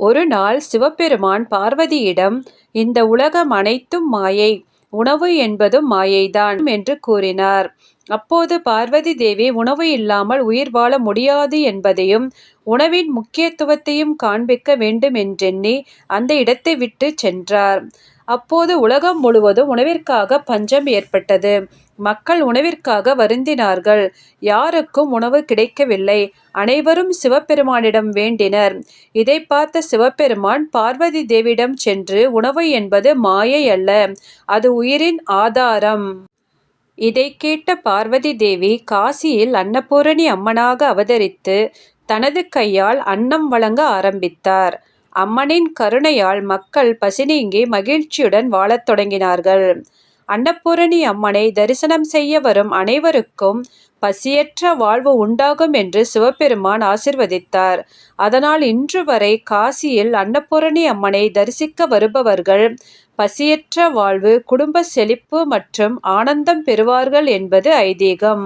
ஒரு நாள் சிவபெருமான் பார்வதியிடம் இந்த உலகம் அனைத்தும் மாயை உணவு என்பதும் மாயைதான் என்று கூறினார். அப்போது பார்வதி தேவி உணவு இல்லாமல் உயிர் வாழ முடியாது என்பதையும் உணவின் முக்கியத்துவத்தையும் காண்பிக்க வேண்டும் என்றெண்ணி அந்த இடத்தை விட்டு சென்றார். அப்போது உலகம் முழுவதும் உணவிற்காக பஞ்சம் ஏற்பட்டது. மக்கள் உணவிற்காக வருந்தினார்கள். யாருக்கும் உணவு கிடைக்கவில்லை. அனைவரும் சிவபெருமானிடம் வேண்டினர். இதை பார்த்த சிவபெருமான் பார்வதி தேவியிடம் சென்று உணவு என்பது மாயை அல்ல அது உயிரின் ஆதாரம் இதை கேட்ட பார்வதி தேவி காசியில் அன்னபூரணி அம்மனாக அவதரித்து தனது கையால் அன்னம் வழங்க ஆரம்பித்தார். அம்மனின் கருணையால் மக்கள் பசி நீங்கி மகிழ்ச்சியுடன் வாழத் தொடங்கினார்கள். அன்னபூரணி அம்மனை தரிசனம் செய்ய வரும் அனைவருக்கும் பசியற்ற வாழ்வு உண்டாகும் என்று சிவபெருமான் ஆசிர்வதித்தார். அதனால் இன்று வரை காசியில் அன்னபூரணி அம்மனை தரிசிக்க வருபவர்கள் பசியற்ற வாழ்வு குடும்ப செழிப்பு மற்றும் ஆனந்தம் பெறுவார்கள் என்பது ஐதீகம்.